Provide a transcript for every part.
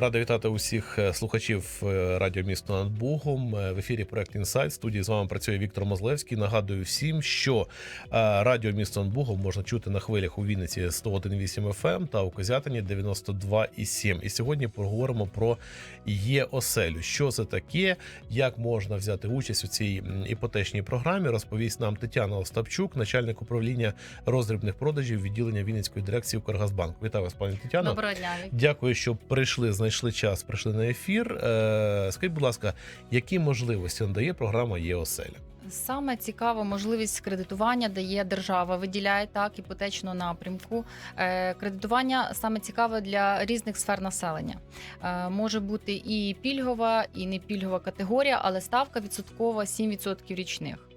Радий вітати усіх е, слухачів е, радіо місто над Богом. Е, В ефірі проект Інсайт. Студії з вами працює Віктор Мозлевський. Нагадую всім, що радіо місто над Богом можна чути на хвилях у Вінниці 101,8 FM та у Козятині 92,7. І сьогодні поговоримо про є оселю. Що це таке, як можна взяти участь у цій іпотечній програмі? Розповість нам Тетяна Остапчук, начальник управління роздрібних продажів відділення Вінницької дирекції Укргазбанк. Вітаю вас, пані Тетяно. Доброго дня. Дякую, що прийшли, знайшли час, прийшли на ефір. Е, скажіть, будь ласка, які можливості надає програма ЄОселя? Саме цікава можливість кредитування дає держава, виділяє так іпотечну напрямку. Е, Кредитування саме цікаве для різних сфер населення. Е, Може бути і пільгова, і не пільгова категорія, але ставка відсоткова 7% річних.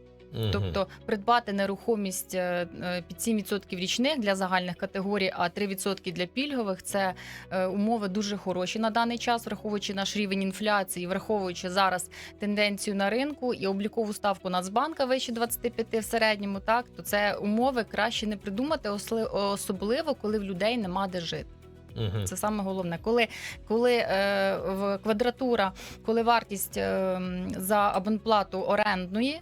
Тобто придбати нерухомість е, е, під 7% річних для загальних категорій, а 3% для пільгових це е, умови дуже хороші на даний час, враховуючи наш рівень інфляції, враховуючи зараз тенденцію на ринку і облікову ставку Нацбанка вище 25 в середньому, так то це умови краще не придумати, особливо коли в людей нема де жити. Це саме головне. Коли, коли е, в квадратура, коли вартість е, за абонплату орендної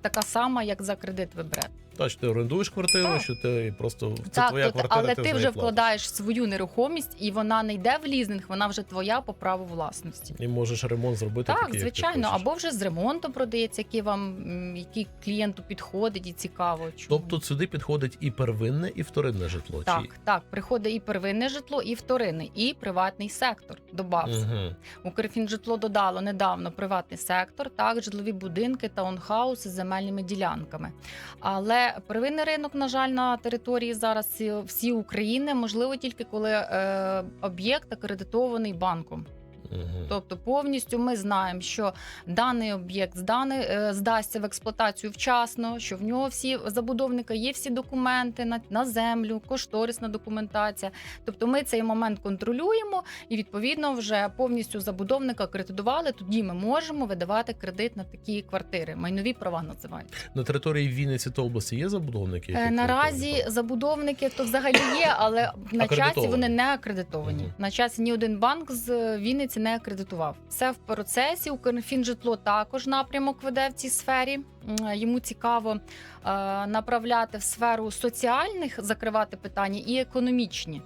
така сама, як за кредит ви берете. Та, що ти орендуєш квартиру, Так. що ти просто це так, твоя квартира, але ти, вже платиш. вкладаєш свою нерухомість, і вона не йде в лізинг, вона вже твоя по праву власності. І можеш ремонт зробити. Так, такий, як ти звичайно, або вже з ремонтом продається, який вам який клієнту підходить і цікаво. Чому. Тобто сюди підходить і первинне, і вторинне житло. так, Чи... так, приходить і первинне житло, і вторинне, і приватний сектор додався. Мгм. Укрфінжитло додало недавно приватний сектор, так, житлові будинки, таунхауси з земельними ділянками. Але первинний ринок, на жаль, на території зараз всі- України можливо тільки коли е, об'єкт акредитований банком. Мгм. Тобто повністю ми знаємо, що даний об'єкт зданий, е, здасться в експлуатацію вчасно, що в нього всі забудовника є всі документи на, на землю, кошторисна документація. Тобто ми цей момент контролюємо і відповідно вже повністю забудовника кредитували. Тоді ми можемо видавати кредит на такі квартири. Майнові права називають. На території Вінниці та області є забудовники? які Е, Наразі забудовники то взагалі є, але на часі вони не акредитовані. Мгм. На часі ні один банк з Вінниці не акредитував. Все в процесі. Укрфінжитло також напрямок веде в цій сфері. Йому цікаво е, направляти в сферу соціальних, закривати питання і економічні.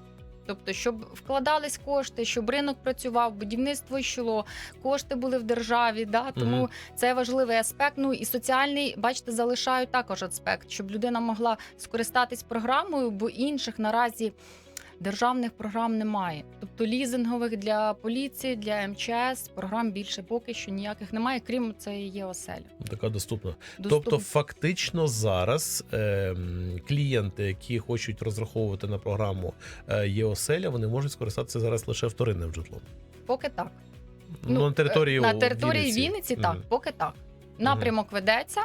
Тобто, щоб вкладались кошти, щоб ринок працював, будівництво йшло, кошти були в державі. Да? Тому Мгм. це важливий аспект. Ну і соціальний, бачите, залишають також аспект, щоб людина могла скористатись програмою, бо інших наразі державних програм немає. Тобто лізингових для поліції, для МЧС програм більше поки що ніяких немає, крім цієї є оселя. Така доступна. Доступ- Тобто, фактично зараз ем, клієнти, які хочуть розраховувати на програму е, ЄОселя, вони можуть скористатися зараз лише вторинним житлом. поки так. Ну, на території на території Вінниці, Вінниці, так, Мгм. поки так. Напрямок ведеться.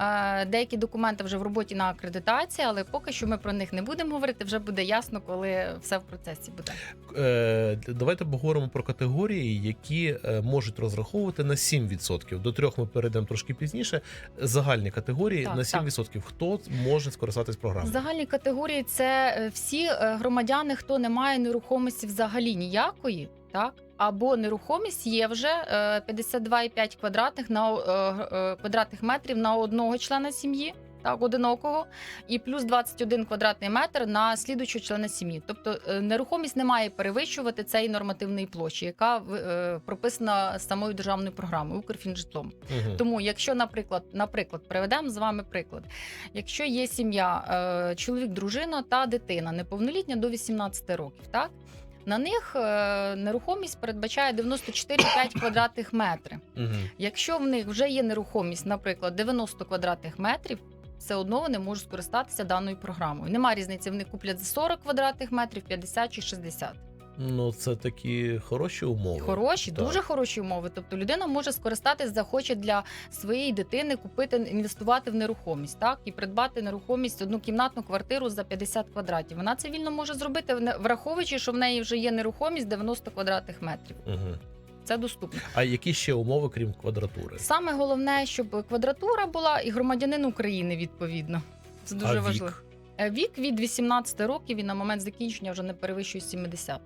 Е, Деякі документи вже в роботі на акредитації, але поки що ми про них не будемо говорити. Вже буде ясно, коли все в процесі буде. Е, давайте поговоримо про категорії, які е, можуть розраховувати на 7%. До трьох ми перейдемо трошки пізніше. Загальні категорії Так, на так. 7%. Хто може скористатись програмою? Загальні категорії це всі громадяни, хто не має нерухомості взагалі ніякої, так або нерухомість є вже е, 52,5 квадратних на е, е, квадратних метрів на одного члена сім'ї. Так, одинокого, і плюс 21 квадратний метр на слідуючого члена сім'ї. Тобто е, нерухомість не має перевищувати цієї нормативної площі, яка е, прописана самою державною програмою Укрфінжитлом. Мгм. Тому, якщо, наприклад, наприклад, приведемо з вами приклад, якщо є сім'я, е, чоловік, дружина та дитина неповнолітня до 18 років, так на них е, нерухомість передбачає 94,5 квадратних метрів. Якщо в них вже є нерухомість, наприклад, 90 квадратних метрів. Все одно вони можуть скористатися даною програмою. Нема різниці, вони куплять за 40 квадратних метрів, 50 чи 60. Ну, це такі хороші умови. Хороші, Так. дуже хороші умови. Тобто людина може скористатись, захоче для своєї дитини купити, інвестувати в нерухомість, так і придбати нерухомість однокімнатну квартиру за 50 квадратів. Вона це вільно може зробити, враховуючи, що в неї вже є нерухомість 90 квадратних метрів. Мгм. Це доступно. А які ще умови, крім квадратури? Саме головне, щоб квадратура була і громадянин України відповідно. Це дуже а важливо. Е, Вік від 18 років і на момент закінчення вже не перевищує 70.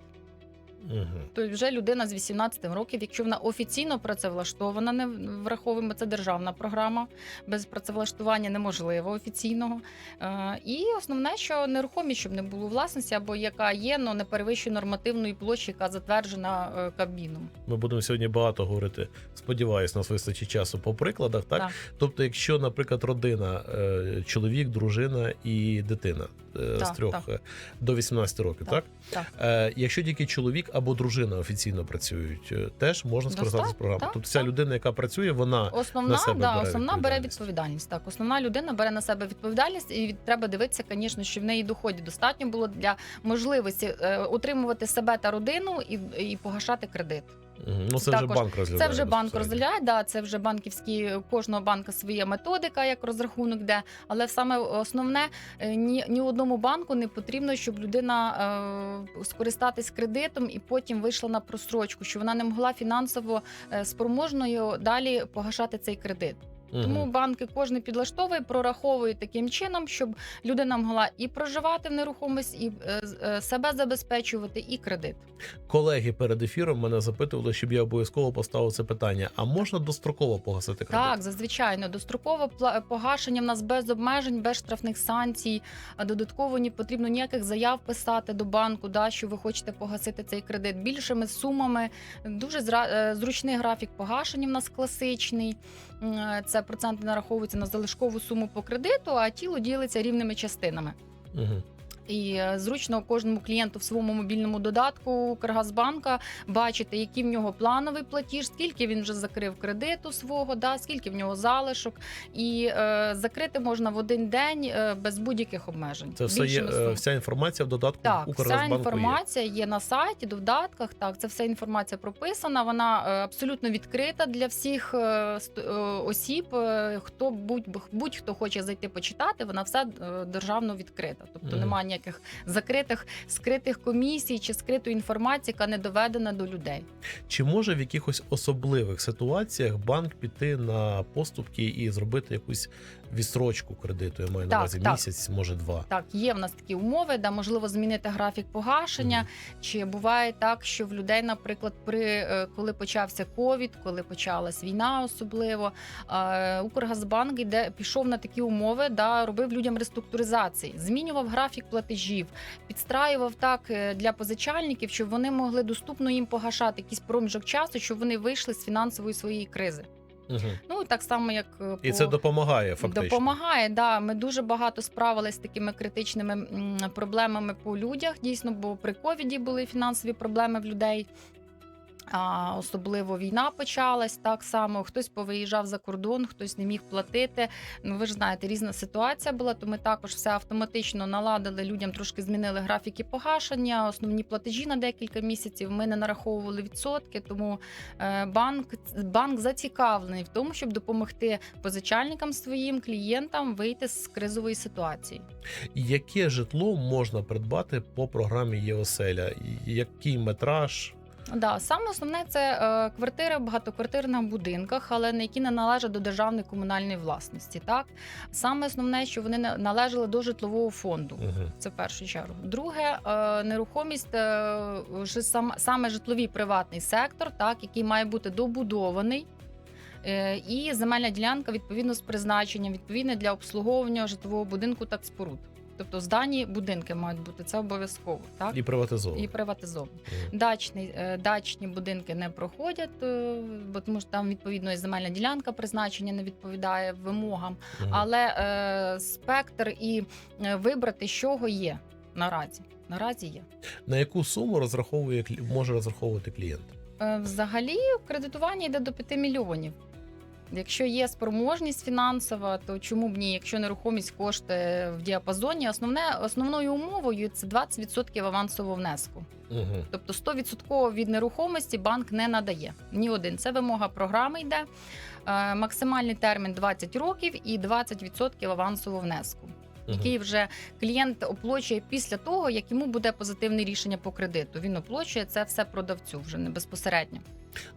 Угу. Тобто вже людина з 18 років, якщо вона офіційно працевлаштована, не враховуємо це державна програма. Без працевлаштування неможливо офіційного. Е, І основне, що нерухомість, щоб не було власності, або яка є, але не перевищує нормативної площі, яка затверджена е, Кабміном. Ми будемо сьогодні багато говорити. Сподіваюсь, нас вистачить часу по прикладах. Так, Так. тобто, якщо, наприклад, родина, е, чоловік, дружина і дитина з Так, трьох так. до 18 років, так, Так. Е, якщо тільки чоловік або дружина офіційно працюють, е, теж можна скористатися програмою. Тобто, ця людина, яка працює, вона Основна, на себе да, бере основна бере відповідальність. відповідальність. Так, основна людина бере на себе відповідальність, і треба дивитися, звісно, що в неї доходів достатньо було для можливості е, утримувати себе та родину і, і погашати кредит. Ну це вже банк розглядає. Це вже банк розглядає, да, це вже банківські кожного банка своя методика, як розрахунок де. Але саме основне е, ні, ні одному банку не потрібно, щоб людина е, скористатись кредитом і потім вийшла на просрочку, що вона не могла фінансово е, спроможною далі погашати цей кредит. Тому банки кожен підлаштовує, прораховує таким чином, щоб людина могла і проживати в нерухомості, і е, е, себе забезпечувати, і кредит. колеги перед ефіром мене запитували, щоб я обов'язково поставив це питання: а можна достроково погасити кредит? Так, зазвичай ну, дострокове погашення в нас без обмежень, без штрафних санкцій. Додатково не потрібно ніяких заяв писати до банку, да, що ви хочете погасити цей кредит більшими сумами. Дуже е, зручний графік погашення в нас класичний. М, е, Це проценти нараховуються на залишкову суму по кредиту, а тіло ділиться рівними частинами. Мгм. І е, зручно кожному клієнту в своєму мобільному додатку Укргазбанка бачити, який в нього плановий платіж, скільки він вже закрив кредиту свого, да, скільки в нього залишок, і е, закрити можна в один день е, без будь-яких обмежень. Це все є е, вся інформація в додатку Так, вся Укргазбанку є. інформація є. на сайті, додатках. Так, це вся інформація прописана. Вона е, абсолютно відкрита для всіх е, е, осіб. Е, Хто будь будь-хто хоче зайти почитати, вона все державно відкрита. Тобто Мгм. немає ніяких закритих скритих комісій чи скритої інформації, яка не доведена до людей. Чи може в якихось особливих ситуаціях банк піти на поступки і зробити якусь відстрочку кредиту? Я маю на увазі так. місяць, може два. Так, є в нас такі умови, де можливо змінити графік погашення. Мгм. Чи буває так, що в людей, наприклад, при е, коли почався ковід, коли почалась війна, особливо Укргазбанк іде пішов на такі умови, да робив людям реструктуризації, змінював графік платежів, підстраював так е, для позичальників, щоб вони могли доступно їм погашати якийсь проміжок часу, щоб вони вийшли з фінансової своєї кризи. Угу. Ну так само, як е, І по... це допомагає фактично. Допомагає, да. Ми дуже багато справилися з такими критичними проблемами по людях. Дійсно, бо при ковіді були фінансові проблеми в людей. А особливо війна почалась так само. Хтось повиїжджав за кордон, хтось не міг платити. Ну ви ж знаєте, різна ситуація була. То ми також все автоматично наладили. Людям трошки змінили графіки погашення, основні платежі на декілька місяців. Ми не нараховували відсотки. Тому е, банк банк зацікавлений в тому, щоб допомогти позичальникам своїм клієнтам вийти з кризової ситуації. Яке житло можна придбати по програмі ЄОСЕЛЯ? Який метраж? Да, саме основне це е, квартири в багатоквартирних будинках, але не які не належать до державної комунальної власності. Так саме основне, що вони належали до житлового фонду. Мгм. Це в першу чергу. Друге, е, нерухомість е, вже сам саме житловий приватний сектор, так який має бути добудований. е, І земельна ділянка відповідно з призначенням, відповідне для обслуговування житлового будинку та споруд. Тобто здані будинки мають бути це обов'язково, так І приватизований. і приватизовані. Мгм. Дачний, е, дачні будинки не проходять, е, бо тому що там відповідно і земельна ділянка призначення не відповідає вимогам. Мгм. Але е, спектр і е, вибрати, з чого є наразі. Наразі є. На яку суму розраховує може розраховувати клієнт? Взагалі кредитування йде до 5 мільйонів. Якщо є спроможність фінансова, то чому б ні? Якщо нерухомість коштує в діапазоні, основне основною умовою це 20% авансового внеску. Мгм. Тобто 100% від нерухомості банк не надає. Ні один. Це вимога програми йде. Е, Максимальний термін 20 років і 20% авансового внеску, який вже клієнт оплачує після того, як йому буде позитивне рішення по кредиту. Він оплачує це все продавцю вже не безпосередньо.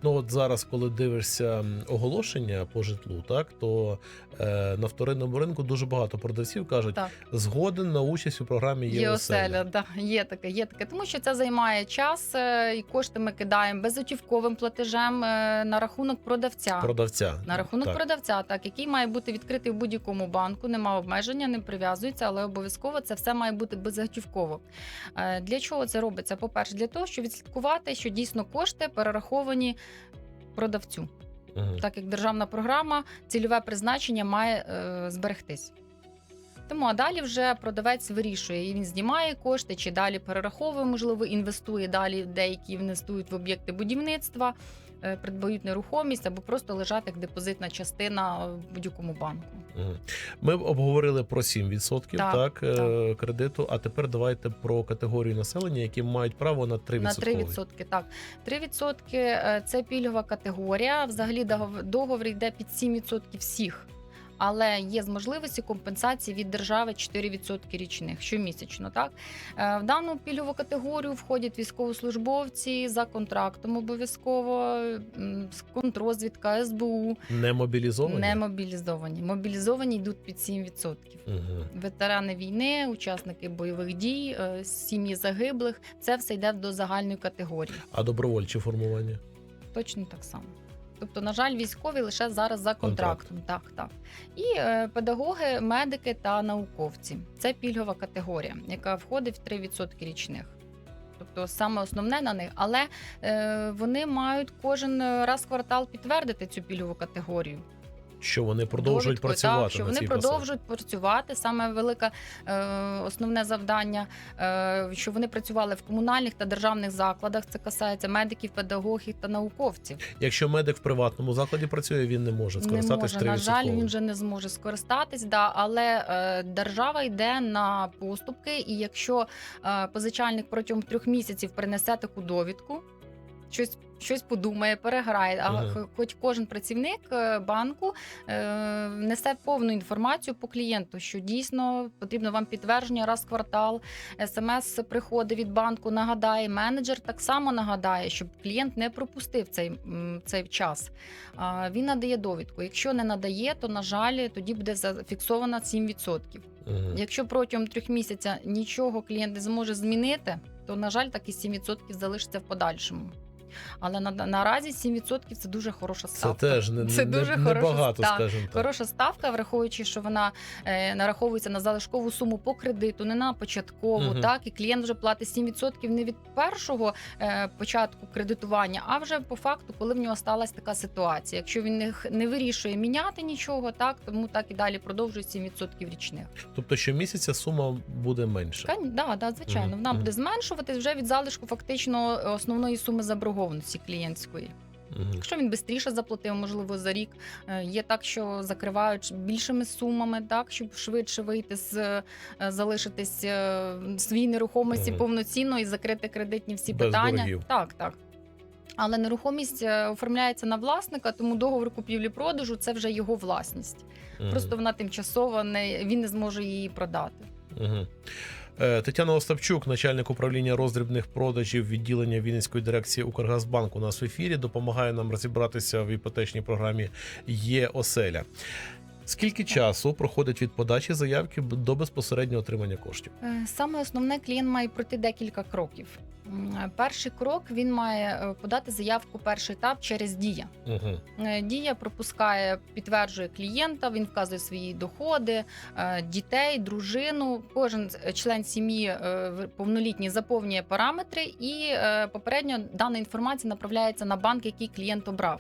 Ну от зараз, коли дивишся оголошення по житлу, так то е, на вторинному ринку дуже багато продавців кажуть, Так. згоден на участь у програмі Є оселя, да, є таке, є таке. Тому що це займає час, е, і кошти ми кидаємо безготівковим платежем е, на рахунок продавця. Продавця На рахунок так. продавця, так який має бути відкритий в будь-якому банку, нема обмеження, не прив'язується, але обов'язково це все має бути безготівково. Е, Для чого це робиться? По-перше, для того, щоб відслідкувати, що дійсно кошти перераховані продавцю, Угу. так як державна програма, цільове призначення має е, зберегтись. Тому а далі вже продавець вирішує, і він знімає кошти, чи далі перераховує, можливо, інвестує далі. Деякі інвестують в об'єкти будівництва, придбають нерухомість або просто лежати як депозитна частина в будь-якому банку. Ми обговорили про 7% так, Так, так кредиту. А тепер давайте про категорію населення, які мають право на 3%. На 3%. Так, 3% – це пільгова категорія. Взагалі догов- договір йде під 7% всіх. Але є з можливості компенсації від держави 4% річних щомісячно. Так Е, в дану пільгову категорію входять військовослужбовці за контрактом обов'язково, контррозвідка, СБУ, Не мобілізовані. не мобілізовані. Мобілізовані йдуть під 7%. Мгм. Ветерани війни, учасники бойових дій, е, сім'ї загиблих це все йде до загальної категорії. А добровольчі формування. Точно так само. Тобто, на жаль, військові лише зараз за контрактом. Так, так. І е, педагоги, медики та науковці. Це пільгова категорія, яка входить в 3% річних. Тобто саме основне на них, але е, вони мають кожен раз в квартал підтвердити цю пільгову категорію. Що вони продовжують довідкою, працювати Так, що на вони цій продовжують працювати. Саме велике е, основне завдання, е, що вони працювали в комунальних та державних закладах. Це касається медиків, педагогів та науковців. Якщо медик в приватному закладі працює, він не може Не скористатись на жаль, він вже не зможе скористатись. Да, але е, держава йде на поступки, і якщо е, позичальник протягом трьох місяців принесе таку довідку. Щось, щось подумає, переграє. А Ага. хоч кожен працівник е, банку е, несе повну інформацію по клієнту, що дійсно потрібно вам підтвердження раз в квартал. СМС приходить від банку, нагадає. Менеджер так само нагадає, щоб клієнт не пропустив цей, цей час. А, Він надає довідку. Якщо не надає, то на жаль, тоді буде зафіксовано 7%. Мгм. Якщо протягом трьох місяців нічого клієнт не зможе змінити, то на жаль, так і 7% залишиться в подальшому. Але на, наразі 7% це дуже хороша Це теж не, Це не, дуже не хороша багато, ставка. скажімо так. Хороша ставка, враховуючи, що вона е, нараховується на залишкову суму по кредиту, не на початкову. Мгм. Так і клієнт вже платить 7% не від першого е, початку кредитування, а вже по факту, коли в нього сталася така ситуація. Якщо він не, не вирішує міняти нічого, так тому так і далі продовжує 7% річних. Тобто щомісяця сума буде менша. Кань, да, да, звичайно, Мгм, вона буде зменшуватись вже від залишку фактично основної суми заборгованості клієнтської. Мгм. Якщо він швидше заплатив, можливо, за рік. Е, Є так, що закривають більшими сумами, так щоб швидше вийти з е, залишитись е, своїй нерухомості Мгм. повноцінно і закрити кредитні всі Без питання. боргів. Так, так. Але нерухомість оформляється на власника, тому договор купівлі-продажу це вже його власність. Мгм. Просто вона тимчасова, не він не зможе її продати. Мгм. Е, Тетяна Остапчук, начальник управління роздрібних продажів відділення Вінницької дирекції Укргазбанку, у нас в ефірі допомагає нам розібратися в іпотечній програмі Є оселя. Скільки часу проходить від подачі заявки до безпосереднього отримання коштів? Е, Саме основне клієнт має пройти декілька кроків. Е, Перший крок він має е, подати заявку перший етап через дія. Угу. Дія пропускає, підтверджує клієнта. Він вказує свої доходи, дітей, дружину. Кожен член сім'ї в- повнолітній заповнює параметри, і попередньо дана інформація направляється на банк, який клієнт обрав.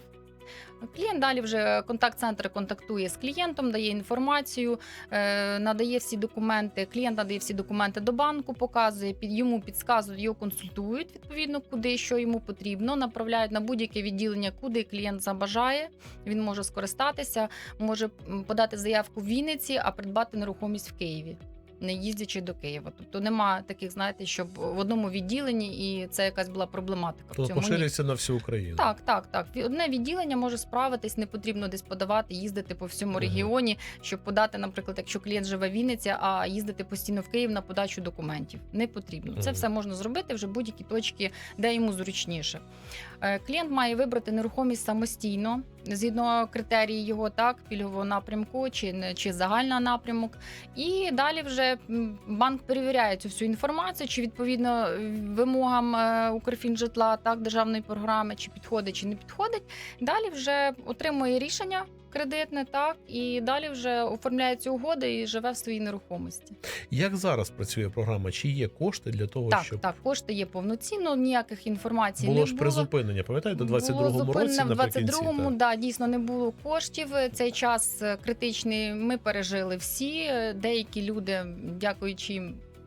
Клієнт далі вже контакт-центр контактує з клієнтом, дає інформацію, е, надає всі документи. Клієнт надає всі документи до банку, показує під йому підказують, його консультують відповідно, куди що йому потрібно. Направляють на будь-яке відділення, куди клієнт забажає. Він може скористатися, може подати заявку в Вінниці, а придбати нерухомість в Києві. Не їздячи до Києва. Тобто немає таких, знаєте, щоб в одному відділенні і це якась була проблематика. в То цьому поширюється на всю Україну. Так, так, так. Одне відділення може справитись, не потрібно десь подавати, їздити по всьому Мгм. регіоні, щоб подати, наприклад, якщо клієнт живе в Вінниці, а їздити постійно в Київ на подачу документів. Не потрібно. Це все можна зробити вже будь-які точки, де йому зручніше. Е, Клієнт має вибрати нерухомість самостійно, згідно критерії його так, пільгового напрямку чи, чи загального напрямок. І далі вже банк перевіряє цю всю інформацію, чи відповідно е, вимогам е, Укрфінжитла, так, державної програми, чи підходить, чи не підходить. Далі вже отримує рішення кредитне, так, і далі вже оформляє цю угоду і живе в своїй нерухомості. Як зараз працює програма? Чи є кошти для того, Так, щоб так, кошти є повноцінно, ніяких інформацій було не ж було. призупинення? Пам'ятаєте, у Було 22-му році в 22-му, так? да, дійсно не було коштів. Цей час е, критичний ми пережили всі. Е, Деякі люди, дякуючи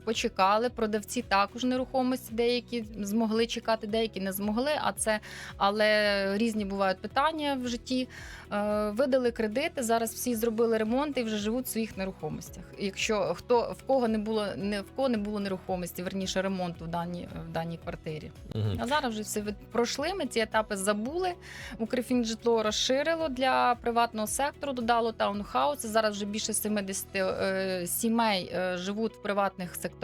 почекали. Продавці також нерухомості, деякі змогли чекати, деякі не змогли. А це але різні бувають питання в житті. Е, Видали кредити. Зараз всі зробили ремонт і вже живуть в своїх нерухомостях. Якщо хто в кого не було не в кого не було нерухомості, верніше ремонту в даній в даній квартирі. Мгм. А зараз вже все пройшли. Ми ці етапи забули. Укрфінжитло розширило для приватного сектору, додало таунхауси. Зараз вже більше 70 е, сімей е, живуть в приватних секторах,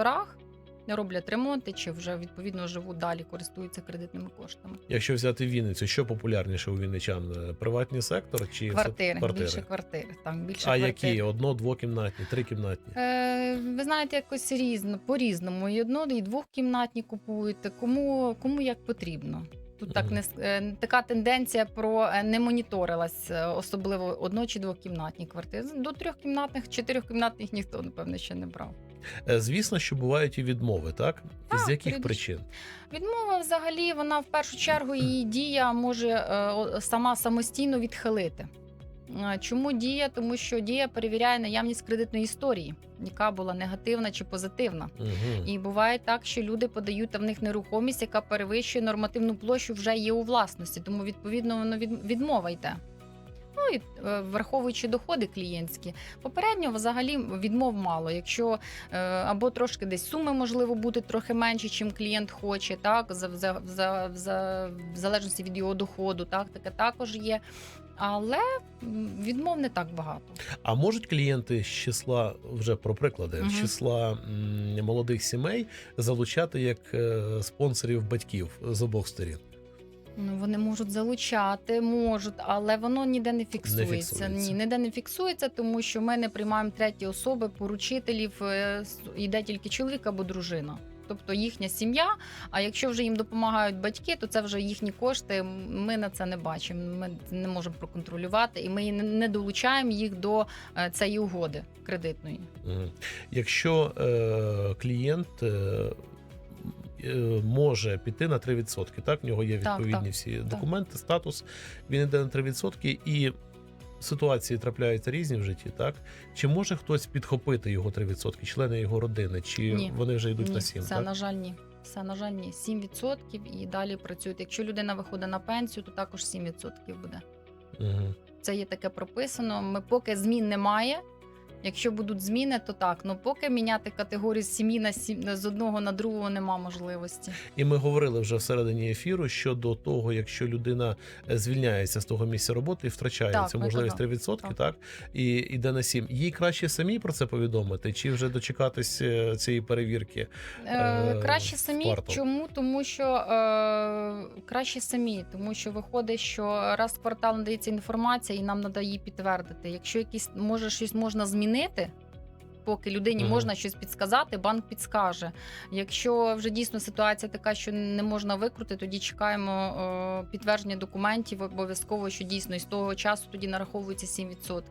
не роблять ремонти чи вже відповідно живуть далі, користуються кредитними коштами. Якщо взяти Вінницю, що популярніше у вінничан? Е, Приватний сектор чи Квартири, квартири? більше квартир. Так, більше А квартир. які? Одно, двокімнатні, трикімнатні? Е, ви знаєте, якось різно, по-різному. І одно, і двохкімнатні купують. Кому, кому як потрібно. Тут так не е, така тенденція про е, не моніторилась, особливо одно чи двокімнатні квартири. До трьохкімнатних, чотирьохкімнатних ніхто, напевне, ще не брав. Е, Звісно, що бувають і відмови, так? Так, З яких періодично. причин? Відмова взагалі вона в першу чергу її дія може е, сама самостійно відхилити. Е, Чому дія? Тому що дія перевіряє наявність кредитної історії, яка була негативна чи позитивна. Угу. І буває так, що люди подають а в них нерухомість, яка перевищує нормативну площу, вже є у власності, тому відповідно воно відмова йде. Ну і е, враховуючи доходи клієнтські, попередньо взагалі відмов мало. Якщо е, або трошки десь суми можливо бути трохи менші, чим клієнт хоче, так за, за, за, за в залежності від його доходу, так таке також є. Але відмов не так багато. А можуть клієнти з числа, вже про приклади, Мгм. з числа молодих сімей залучати як е, спонсорів батьків з обох сторін? Ну, вони можуть залучати, можуть, але воно ніде не фіксується. фіксується. Ні, ніде не фіксується, тому що ми не приймаємо треті особи, поручителів. е, Йде тільки чоловік або дружина. Тобто їхня сім'я. А якщо вже їм допомагають батьки, то це вже їхні кошти. Ми на це не бачимо. Ми не можемо проконтролювати, і ми не- не долучаємо їх до е, цієї угоди кредитної. Якщо е, клієнт е, е, може піти на 3%, так в нього є відповідні так, всі документи, статус, він йде на 3% і. Ситуації трапляються різні в житті, так чи може хтось підхопити його 3%, члени його родини, чи Ні. вони вже йдуть Ні, на 7%? це так? на жаль, ні. Це на жаль, ні. 7% і далі працюють. Якщо людина виходить на пенсію, то також 7% буде. Угу. Це є таке прописано. Ми поки змін немає. Якщо будуть зміни, то так. Ну поки міняти категорію з сім'ї на сім з одного на другого нема можливості. І ми говорили вже всередині ефіру щодо того, якщо людина е, звільняється з того місця роботи і втрачає Так, цю можливість казали. 3%, так. Так. і йде на 7. Їй краще самі про це повідомити, чи вже дочекатись е, цієї перевірки? Е, Е, краще самі. квартал. Чому? Тому що е, краще самі, тому що виходить, що раз в квартал надається інформація, і нам треба її підтвердити. Якщо якісь може щось можна змінити змінити, Поки людині Мгм. можна щось підсказати, банк підскаже. Якщо вже дійсно ситуація така, що не можна викрути, тоді чекаємо е, підтвердження документів обов'язково, що дійсно із того часу тоді нараховується 7%.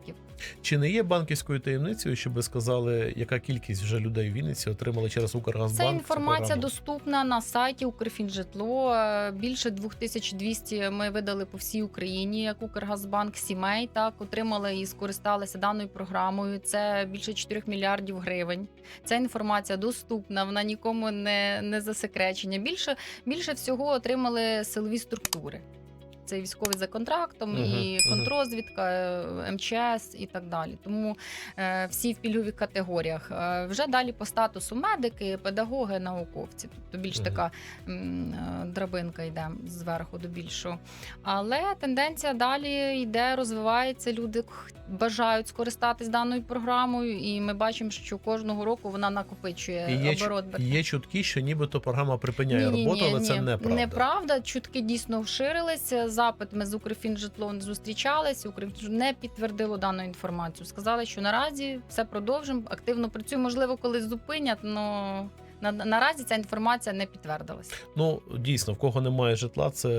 Чи не є банківською таємницею, щоб ви сказали, яка кількість вже людей в Вінниці отримали через Укргазбанк? Ця цю інформація програму? доступна на сайті Укрфінжитло. Е, Більше 2200 ми видали по всій Україні, як Укргазбанк сімей. Так отримали і скористалися даною програмою. Це більше 4 мільярдів гривень. Ця інформація доступна, вона нікому не, не засекречення. Більше, більше всього отримали силові структури. Це військові за контрактом, Мгм, і контрозвідка, е, МЧС і так далі. Тому е, всі в пільгових категоріях. Е, вже далі по статусу медики, педагоги, науковці. Тобто більш Мгм. така м, е, драбинка йде зверху до більшого. Але тенденція далі йде, розвивається. Люди бажають скористатись даною програмою, і ми бачимо, що кожного року вона накопичує І є, оборот. є чутки, що нібито програма припиняє роботу, але це неправда. Неправда. Чутки дійсно вширилися. Запит ми з Укрфінжитлом зустрічалися. Укрфінж не підтвердило дану інформацію. Сказали, що наразі все продовжимо. Активно працюємо. Можливо, колись зупинять, але на, наразі ця інформація не підтвердилася. Ну дійсно, в кого немає житла, це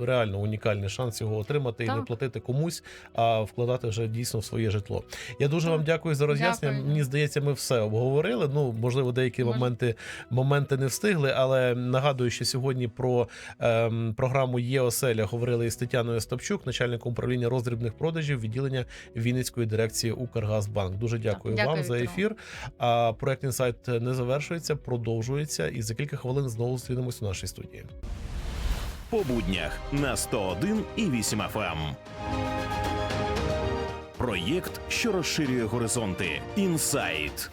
реально унікальний шанс його отримати і не платити комусь, а вкладати вже дійсно в своє житло. Я дуже Так. вам дякую за роз'яснення. Дякую. Мені здається, ми все обговорили. Ну можливо, деякі Може. моменти моменти не встигли, але нагадую, що сьогодні про ем, програму Є оселя говорили із Тетяною Стопчук, начальником управління роздрібних продажів відділення Вінницької дирекції Укргазбанк. Дуже дякую, Дякую, вам за ефір. А проект інсайт не завершується, продовжується, і за кілька хвилин знову зустрінемось у нашій студії. по буднях на 101 і 8 FM. Проєкт, що розширює горизонти. Інсайт.